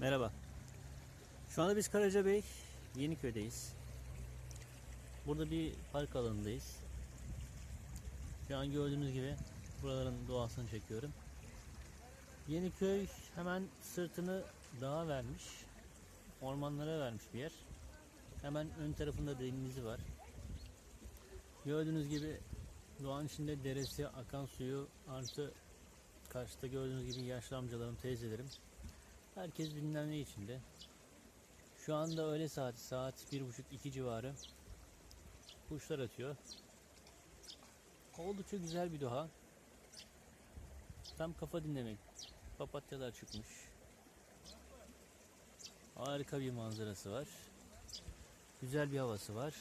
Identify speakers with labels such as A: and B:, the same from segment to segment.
A: Merhaba. Şu anda biz Karacabey Yeniköy'deyiz. Burada bir park alanındayız. Şu an gördüğünüz gibi buraların doğasını çekiyorum. Yeniköy hemen sırtını dağa vermiş. Ormanlara vermiş bir yer. Hemen ön tarafında denizi var. Gördüğünüz gibi doğanın içinde deresi, akan suyu artı karşıda gördüğünüz gibi yaşlı amcalarım, teyzelerim Herkes dinlenme içinde. Şu anda öğle saati saat bir buçuk iki civarı. Kuşlar atıyor. Oldukça güzel bir doğa. Tam kafa dinlemek. Papatyalar çıkmış. Harika bir manzarası var. Güzel bir havası var.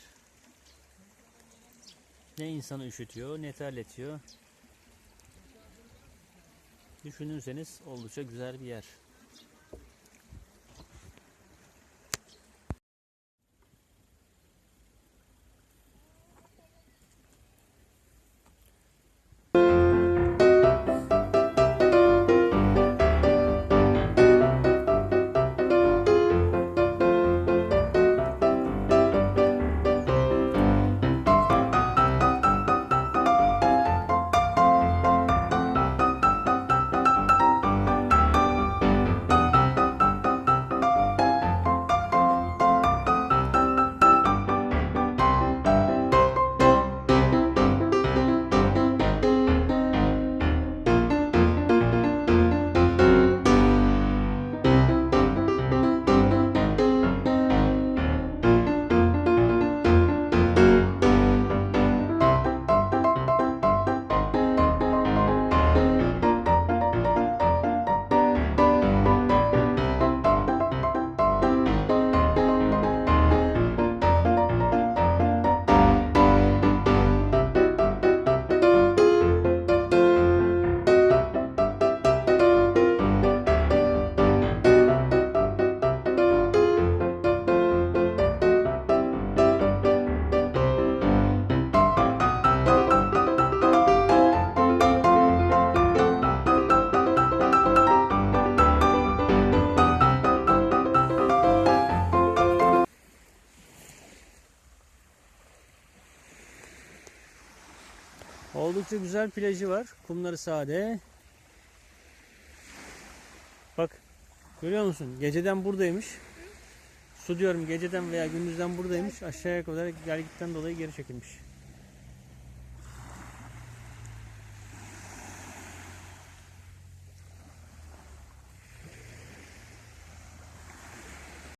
A: Ne insanı üşütüyor ne terletiyor. Düşünürseniz oldukça güzel bir yer. Oldukça güzel plajı var. Kumları sade. Bak görüyor musun? Geceden buradaymış. Su diyorum geceden veya gündüzden buradaymış. Aşağıya kadar gelgitten dolayı geri çekilmiş.